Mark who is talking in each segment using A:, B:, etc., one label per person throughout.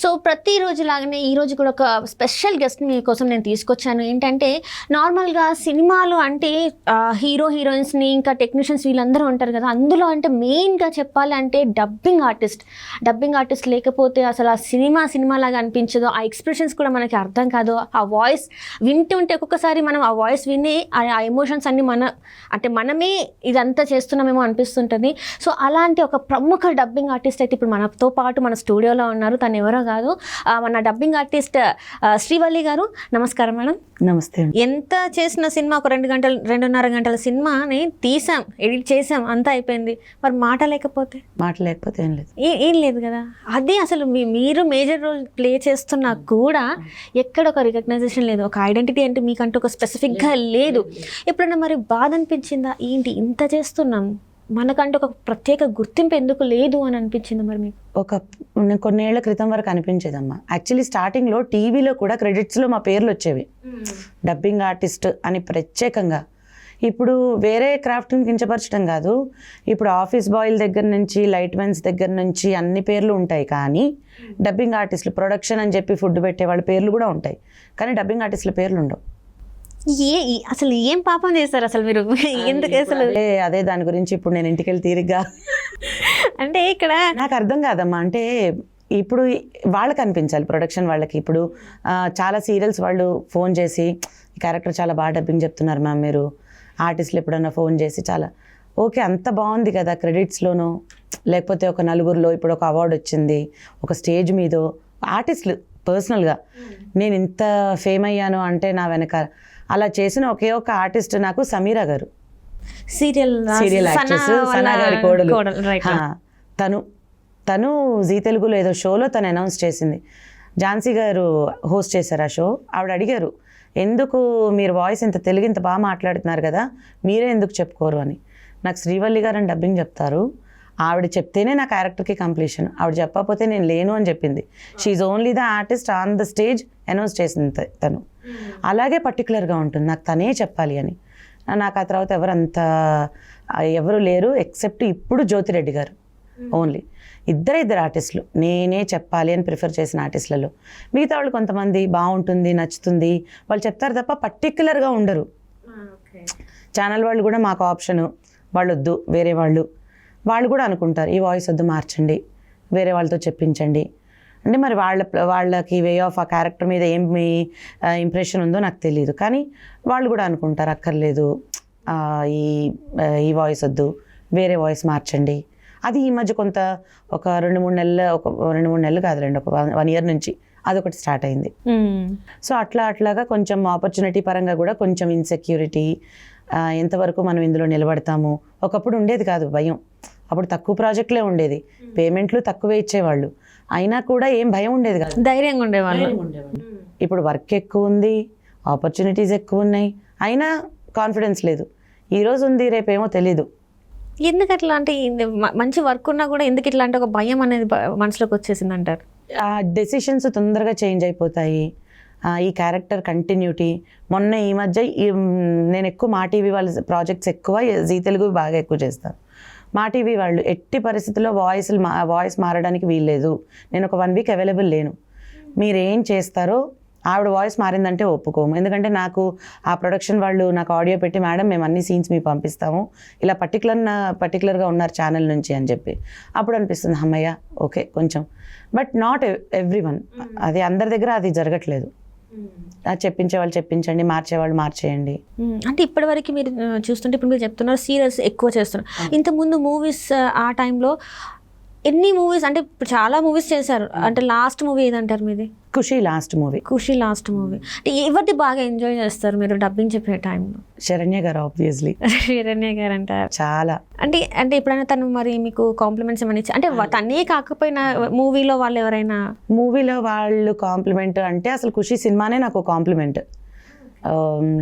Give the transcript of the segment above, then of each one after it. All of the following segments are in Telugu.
A: సో ప్రతిరోజు లాగానే ఈరోజు కూడా ఒక స్పెషల్ గెస్ట్ మీకోసం నేను తీసుకొచ్చాను. ఏంటంటే నార్మల్గా సినిమాలు అంటే హీరో హీరోయిన్స్ని ఇంకా టెక్నీషియన్స్ వీళ్ళందరూ ఉంటారు కదా అందులో అంటే మెయిన్గా చెప్పాలి అంటే డబ్బింగ్ ఆర్టిస్ట్. డబ్బింగ్ ఆర్టిస్ట్ లేకపోతే అసలు ఆ సినిమా సినిమా లాగా అనిపించదు. ఆ ఎక్స్ప్రెషన్స్ కూడా మనకి అర్థం కాదు. ఆ వాయిస్ వింటుంటే ఒక్కొక్కసారి మనం ఆ వాయిస్ విని ఆ ఎమోషన్స్ అన్ని మన అంటే మనమే ఇదంతా చేస్తున్నామేమో అనిపిస్తుంటుంది. సో అలాంటి ఒక ప్రముఖ డబ్బింగ్ ఆర్టిస్ట్ అయితే ఇప్పుడు మనతో పాటు మన స్టూడియోలో ఉన్నారు. తను ఎవరో కాదు. మన డబ్బింగ్ ఆర్టిస్ట్ శ్రీవల్లి గారు నమస్కారం మేడం.
B: నమస్తే
A: ఎంత చేసిన సినిమా ఒక రెండు గంటలు రెండున్నర గంటల సినిమాని తీసాం ఎడిట్ చేసాం అంతా అయిపోయింది. మరి మాట లేకపోతే?
B: మాట లేకపోతే ఏం లేదు.
A: ఏ- లేదు కదా? అది అసలు మీ మీరు మేజర్ రోల్ ప్లే చేస్తున్నా కూడా ఎక్కడ ఒక రికగ్నైజేషన్ లేదు. ఒక ఐడెంటిటీ అంటే మీకంటూ ఒక స్పెసిఫిక్గా లేదు. ఎప్పుడైనా మరి బాధ అనిపించిందా? ఏంటి ఇంత చేస్తున్నాం? మనకంటూ ఒక ప్రత్యేక గుర్తింపు ఎందుకు లేదు అని అనిపించింది మరి మీకు?
B: ఒక నేను కొన్నేళ్ళ క్రితం వరకు అనిపించేదమ్మా. యాక్చువల్లీ స్టార్టింగ్లో టీవీలో కూడా క్రెడిట్స్లో మా పేర్లు వచ్చేవి. డబ్బింగ్ ఆర్టిస్ట్ అని ప్రత్యేకంగా. ఇప్పుడు వేరే క్రాఫ్ట్ని కించపరచడం కాదు. ఇప్పుడు ఆఫీస్ బాయ్ల దగ్గర నుంచి లైట్ మెన్స్ దగ్గర నుంచి అన్ని పేర్లు ఉంటాయి కానీ డబ్బింగ్ ఆర్టిస్టులు ప్రొడక్షన్ అని చెప్పి ఫుడ్ పెట్టే వాళ్ళ పేర్లు కూడా ఉంటాయి. కానీ డబ్బింగ్ ఆర్టిస్టుల పేర్లు ఉండవు.
A: ఏ అసలు ఏం పాపం చేస్తారు అసలు మీరు? ఎందుకు అసలు?
B: అదే దాని గురించి ఇప్పుడు నేను ఇంటికి వెళ్ళి తీరిగ్గా
A: అంటే ఇక్కడ
B: నాకు అర్థం కాదమ్మా. అంటే ఇప్పుడు వాళ్ళకి అనిపించాలి ప్రొడక్షన్ వాళ్ళకి. ఇప్పుడు చాలా సీరియల్స్ వాళ్ళు ఫోన్ చేసి క్యారెక్టర్ చాలా బాగా డబ్బింగ్ చెప్తున్నారు మ్యామ్ మీరు. ఆర్టిస్టులు ఎప్పుడన్నా ఫోన్ చేసి చాలా ఓకే అంత బాగుంది కదా క్రెడిట్స్లోనూ లేకపోతే ఒక నలుగురిలో ఇప్పుడు ఒక అవార్డు వచ్చింది ఒక స్టేజ్ మీద. ఆర్టిస్టులు పర్సనల్గా నేను ఇంత ఫేమ్ అయ్యాను అంటే నా వెనక అలా చేసిన ఒకే ఒక ఆర్టిస్ట్ నాకు సమీరా గారు.
A: సీరియల్
B: సీరియల్ యాక్ట్రెస్ సనా గారి కోడలు. తను తను జీ తెలుగులో ఏదో షోలో తను అనౌన్స్ చేసింది. ఝాన్సీ గారు హోస్ట్ చేశారు ఆ షో. ఆవిడ అడిగారు ఎందుకు మీరు వాయిస్ ఇంత తెలుగు ఇంత బాగా మాట్లాడుతున్నారు కదా మీరే ఎందుకు చెప్పుకోరు? అని. నాకు శ్రీవల్లి గారు అని డబ్బింగ్ చెప్తారు. ఆవిడ చెప్తేనే నా క్యారెక్టర్కి కంప్లీషన్. ఆవిడ చెప్పకపోతే నేను లేను అని చెప్పింది. She only the artist on the stage announce చేసింది తను. అలాగే పర్టికులర్గా ఉంటుంది. నాకు తనే చెప్పాలి అని. నాకు ఆ తర్వాత ఎవరు అంత ఆ, ఎవరు లేరు ఎక్సెప్ట్ ఇప్పుడు జ్యోతిరెడ్డి గారు. ఓన్లీ ఇద్దరే ఇద్దరు ఆర్టిస్టులు నేనే చెప్పాలి అని ప్రిఫర్ చేసిన ఆర్టిస్టులలో మిగతా వాళ్ళు కొంతమంది బాగుంటుంది నచ్చుతుంది. వాళ్ళు చెప్తారు తప్ప పర్టికులర్గా ఉండరు. ఛానల్ వాళ్ళు కూడా మాకు ఆప్షను వాళ్ళు వద్దు వేరే వాళ్ళు. వాళ్ళు కూడా అనుకుంటారు ఈ వాయిస్ వద్దు మార్చండి వేరే వాళ్ళతో చెప్పించండి. అంటే మరి వాళ్ళ వాళ్ళకి వే ఆఫ్ ఆ క్యారెక్టర్ మీద ఏం మీ ఇంప్రెషన్ ఉందో నాకు తెలియదు కానీ వాళ్ళు కూడా అనుకుంటారు అక్కర్లేదు ఈ ఈ వాయిస్ వద్దు వేరే వాయిస్ మార్చండి. అది ఈ మధ్య కొంత ఒక రెండు మూడు నెలల ఒక రెండు మూడు నెలలు కాదు రెండు ఒక వన్ ఇయర్ నుంచి అదొకటి స్టార్ట్ అయింది. సో అట్లా అట్లాగా కొంచెం ఆపర్చునిటీ పరంగా కూడా కొంచెం ఇన్సెక్యూరిటీ ఎంతవరకు మనం ఇందులో నిలబడతాము? ఒకప్పుడు ఉండేది కాదు భయం. అప్పుడు తక్కువ ప్రాజెక్టులే ఉండేది. పేమెంట్లు తక్కువే ఇచ్చేవాళ్ళు. అయినా కూడా ఏం భయం ఉండేది కాదు.
A: ధైర్యంగా ఉండేవాళ్ళు.
B: ఇప్పుడు వర్క్ ఎక్కువ ఉంది ఆపర్చునిటీస్ ఎక్కువ ఉన్నాయి. అయినా కాన్ఫిడెన్స్ లేదు. ఈ రోజు ఉంది రేపేమో తెలీదు.
A: ఎందుకు అట్లా అంటే మంచి వర్క్ ఉన్నా కూడా ఎందుకు ఇట్లా అంటే ఒక భయం అనేది మనసులోకి వచ్చేసింది అంటారు
B: ఆ డెసిషన్స్ తొందరగా చేంజ్ అయిపోతాయి. ఈ క్యారెక్టర్ కంటిన్యూటీ మొన్న ఈ మధ్య నేను ఎక్కువ మా టీవీ వాళ్ళ ప్రాజెక్ట్స్ ఎక్కువ జీ తెలుగు బాగా ఎక్కువ చేస్తాను మా టీవీ వాళ్ళు ఎట్టి పరిస్థితుల్లో వాయిస్ మా వాయిస్ మారడానికి వీల్లేదు. నేను ఒక వన్ వీక్ అవైలబుల్ లేను. మీరు ఏం చేస్తారో ఆవిడ వాయిస్ మారిందంటే ఒప్పుకోము. ఎందుకంటే నాకు ఆ ప్రొడక్షన్ వాళ్ళు నాకు ఆడియో పెట్టి మేడం మేము అన్ని సీన్స్ మీకు పంపిస్తాము. ఇలా పర్టికులర్ పర్టికులర్గా ఉన్నారు ఛానల్ నుంచి అని చెప్పి. అప్పుడు అనిపిస్తుంది అమ్మయ్య ఓకే కొంచెం. బట్ నాట్ ఎవ్రీ వన్ అది అందరి దగ్గర అది జరగట్లేదు. అది చెప్పించే వాళ్ళు చెప్పించండి మార్చే వాళ్ళు మార్చేయండి.
A: అంటే ఇప్పటివరకు మీరు ఆ, చూస్తుంటే ఇప్పుడు మీరు చెప్తున్నారు సీరియల్స్ ఎక్కువ చేస్తున్నారు. ఇంతకుముందు మూవీస్ ఆ టైంలో ఎన్ని మూవీస్ అంటే ఇప్పుడు చాలా మూవీస్ చేశారు. అంటే లాస్ట్ మూవీ ఏదంటారు మీది?
B: Khushi last movie
A: Khushi last movie అంటే ఎవరిది బాగా ఎంజాయ్ చేస్తారు మీరు డబ్బింగ్ చెప్పే టైంలో
B: శరణ్య గారు ఆబ్వియస్లీ
A: శరణ్య గారు అంటారు.
B: చాలా.
A: అంటే అంటే ఎప్పుడైనా తను మరి మీకు కాంప్లిమెంట్స్ ఏమైనా ఇచ్చి అంటే తనే కాకపోయినా మూవీలో వాళ్ళు ఎవరైనా?
B: మూవీలో వాళ్ళు కాంప్లిమెంట్ అంటే అసలు ఖుషి సినిమానే నాకు కాంప్లిమెంట్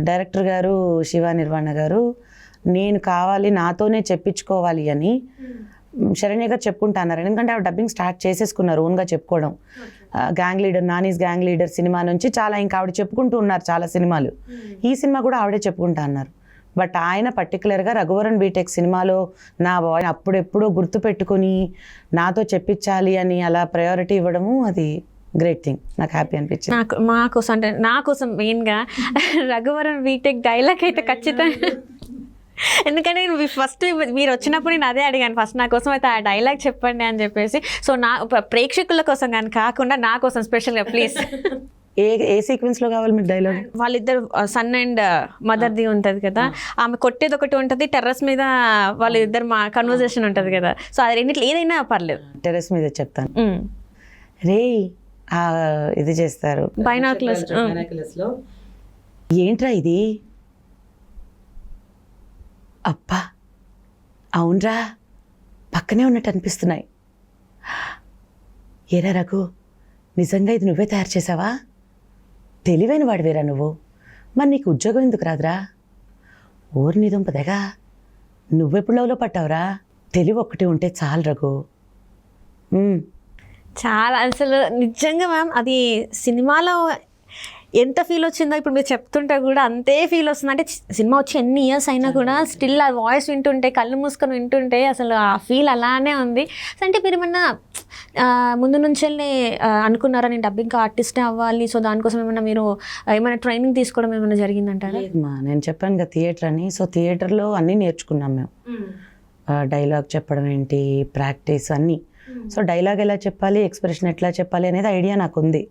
B: డైరెక్టర్ గారు శివ నిర్వాణ గారు నేను కావాలి నాతోనే చెప్పించుకోవాలి అని. శరణ్య గారు చెప్పుకుంటా అన్నారు. ఎందుకంటే ఆవిడ డబ్బింగ్ స్టార్ట్ చేసేసుకున్నారు ఓన్గా చెప్పుకోవడం. Gang leader Nani's gang leader cinema నుంచి చాలా ఇంకా ఆవిడ చెప్పుకుంటూ ఉన్నారు చాలా సినిమాలు. ఈ సినిమా కూడా ఆవిడే చెప్పుకుంటా అన్నారు. బట్ ఆయన పర్టికులర్గా రఘువరన్ బీటెక్ సినిమాలో నా వాయిస్ అప్పుడెప్పుడో గుర్తు పెట్టుకొని నాతో చెప్పించాలి అని అలా ప్రయారిటీ ఇవ్వడము అది గ్రేట్ థింగ్ నాకు హ్యాపీ అనిపించింది.
A: నాకు మా కోసం అంటే నా కోసం మెయిన్గా రఘువరన్ బీటెక్ డైలాగ్ అయితే ఖచ్చితంగా ఎందుకంటే నేను ఫస్ట్ మీరు వచ్చినప్పుడు నేను అదే అడిగాను. ఫస్ట్ నా కోసం అయితే ఆ డైలాగ్ చెప్పండి అని చెప్పేసి. సో నా ప్ర- ప్రేక్షకుల కోసం కానీ కాకుండా నా కోసం స్పెషల్గా ప్లీజ్
B: ఏ ఏ సీక్వెన్స్లో కావాలి మీకు డైలాగ్
A: వాళ్ళిద్దరు సన్ అండ్ మదర్ది ఉంటుంది కదా. ఆమె కొట్టేది ఒకటి ఉంటుంది టెర్రస్ మీద వాళ్ళిద్దరు మా కన్వర్జేషన్ ఉంటుంది కదా. సో అది రెండిట్లో ఏదైనా పర్లేదు.
B: టెరెస్ మీద చెప్తాను. రే ఆ, ఇది చేస్తారు.
A: ఆ.
B: లో ఏంట్రా ఇది? అబ్బా అవునరా. పక్కనే ఉన్నట్టు అనిపిస్తున్నాయి. ఏరా రఘు నిజంగా ఇది నువ్వే తయారు చేసావా తెలివైన వాడివేరా నువ్వు. మరి నీకు ఉద్యోగం ఎందుకు రాదురా? ఊరిని దుంపదగా నువ్వెప్పుడు లవ్లో పట్టావురా తెలివి ఒక్కటి ఉంటే చాలు రఘు.
A: చాలా అసలు నిజంగా మ్యామ్ అది సినిమాలో ఎంత ఫీల్ వచ్చిందో ఇప్పుడు మీరు చెప్తుంటే కూడా అంతే ఫీల్ వస్తుంది. అంటే సినిమా వచ్చి ఎన్ని ఇయర్స్ అయినా కూడా స్టిల్ ఆ వాయిస్ వింటుంటే కళ్ళు మూసుకొని వింటుంటే అసలు ఆ ఫీల్ అలానే ఉంది. సో అంటే మీరు ఏమన్నా ముందు నుంచి అనుకున్నారా నేను డబ్బింగ్ ఆర్టిస్టే అవ్వాలి? సో దానికోసం ఏమన్నా మీరు ఏమైనా ట్రైనింగ్ తీసుకోవడం ఏమైనా జరిగిందంటారా?
B: నేను చెప్పాను కదా థియేటర్ అని. సో థియేటర్లో అన్నీ నేర్చుకున్నాం మేము. డైలాగ్ చెప్పడం ఏంటి ప్రాక్టీస్ అన్నీ. సో డైలాగ్ ఎలా చెప్పాలి ఎక్స్ప్రెషన్ ఎట్లా చెప్పాలి అనేది ఐడియా నాకు ఉంది.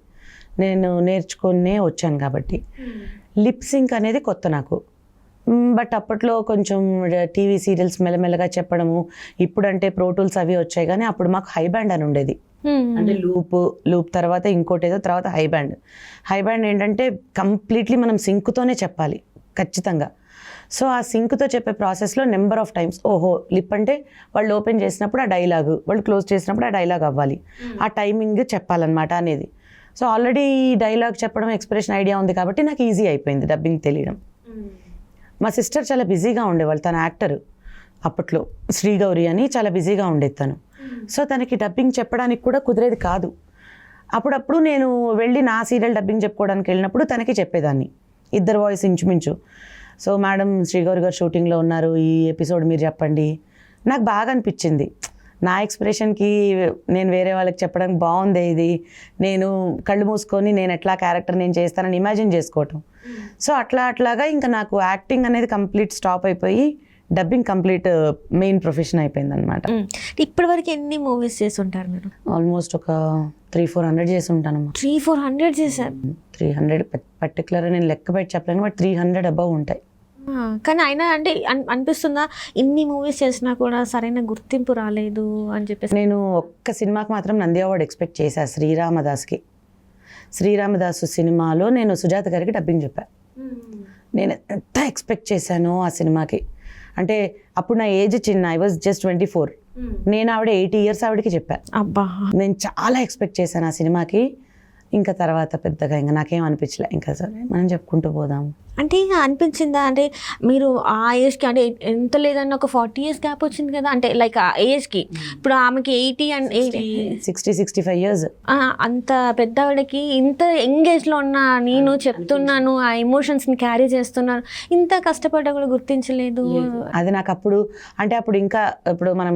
B: నేను నేర్చుకునే వచ్చాను కాబట్టి. లిప్ సింక్ అనేది కొత్త నాకు. బట్ అప్పట్లో కొంచెం టీవీ సీరియల్స్ మెల్లమెల్లగా చెప్పడము ఇప్పుడంటే ప్రో టూల్స్ అవి వచ్చాయి కానీ అప్పుడు మాకు హై బ్యాండ్ అని ఉండేది. అంటే లూప్ లూప్ తర్వాత ఇంకోటి ఏదో తర్వాత హై బ్యాండ్. హై బ్యాండ్ ఏంటంటే కంప్లీట్లీ మనం సింక్తోనే చెప్పాలి ఖచ్చితంగా. సో ఆ సింక్తో చెప్పే ప్రాసెస్లో నెంబర్ ఆఫ్ టైమ్స్ ఓహో లిప్ అంటే వాళ్ళు ఓపెన్ చేసినప్పుడు ఆ డైలాగ్ వాళ్ళు క్లోజ్ చేసినప్పుడు ఆ డైలాగ్ అవ్వాలి. ఆ టైమింగ్ చెప్పాలన్నమాట అనేది. సో ఆల్రెడీ డైలాగ్ చెప్పడం ఎక్స్ప్రెషన్ ఐడియా ఉంది కాబట్టి నాకు ఈజీ అయిపోయింది డబ్బింగ్ తెలియడం. మా సిస్టర్ చాలా బిజీగా ఉండేవాళ్ళు తన యాక్టర్ అప్పట్లో. శ్రీగౌరి అని చాలా బిజీగా ఉండేది తను. సో తనకి డబ్బింగ్ చెప్పడానికి కూడా కుదిరేది కాదు. అప్పుడప్పుడు నేను వెళ్ళి నా సీరియల్ డబ్బింగ్ చెప్పుకోవడానికి వెళ్ళినప్పుడు తనకి చెప్పేదాన్ని. ఇద్దరు వాయిస్ ఇంచుమించు. సో మేడం శ్రీగౌరి గారు షూటింగ్లో ఉన్నారు ఈ ఎపిసోడ్ మీరు చెప్పండి. నాకు బాగా అనిపించింది. నా ఎక్స్ప్రెషన్కి నేను వేరే వాళ్ళకి చెప్పడానికి బాగుంది ఇది. నేను కళ్ళు మూసుకొని నేను ఎట్లా క్యారెక్టర్ నేను చేస్తానని ఇమాజిన్ చేసుకోవటం. సో అట్లా అట్లాగా ఇంకా నాకు యాక్టింగ్ అనేది కంప్లీట్ స్టాప్ అయిపోయి డబ్బింగ్ కంప్లీట్ మెయిన్ ప్రొఫెషన్ అయిపోయింది అనమాట
A: ఇప్పటి వరకు ఎన్ని మూవీస్ చేసి ఉంటారు మీరు?
B: ఆల్మోస్ట్ ఒక త్రీ ఫోర్ హండ్రెడ్ చేసి ఉంటానమ్మా
A: త్రీ ఫోర్ హండ్రెడ్ చేశారు
B: త్రీ హండ్రెడ్ పర్టికులర్ నేను లెక్క పెట్టి చెప్పలేను బట్ త్రీ హండ్రెడ్ అబవ్ ఉంటాయి.
A: కానీ అయినా అంటే అన్- అనిపిస్తుందా? ఇన్ని మూవీస్ చేసినా కూడా సరైన గుర్తింపు రాలేదు అని చెప్పేసి.
B: నేను ఒక్క సినిమాకి మాత్రం నంది అవార్డు ఎక్స్పెక్ట్ చేశా శ్రీరామదాస్కి. శ్రీరామదాసు సినిమాలో నేను సుజాత గారికి డబ్బింగ్ చెప్పా. నేను ఎంత ఎక్స్పెక్ట్ చేశానో ఆ సినిమాకి. అంటే అప్పుడు నా ఏజ్ చిన్న I was just twenty four. నేను ఆవిడ ఎయిటీ ఇయర్స్ ఆవిడకి చెప్పా.
A: అబ్బా.
B: నేను చాలా ఎక్స్పెక్ట్ చేశాను ఆ సినిమాకి. ఇంకా తర్వాత పెద్దగా ఇంకా నాకేం అనిపించలే. ఇంకా సరే మనం చెప్పుకుంటూ పోదాం.
A: అంటే ఇంకా అనిపించిందా? అంటే మీరు ఆ ఏజ్కి అంటే ఎంత లేదన్న ఒక ఫార్టీ ఇయర్స్ గ్యాప్ వచ్చింది కదా? అంటే లైక్ ఆ ఏజ్కి ఇప్పుడు ఆమెకి eighty and
B: sixty sixty five years
A: అంత పెద్దవాడికి ఇంత ఎంగేజ్లో ఉన్న నేను చెప్తున్నాను ఆ ఎమోషన్స్ని క్యారీ చేస్తున్నాను ఇంత కష్టపడ్డా కూడా గుర్తించలేదు.
B: అది నాకు అప్పుడు అంటే అప్పుడు ఇంకా ఇప్పుడు మనం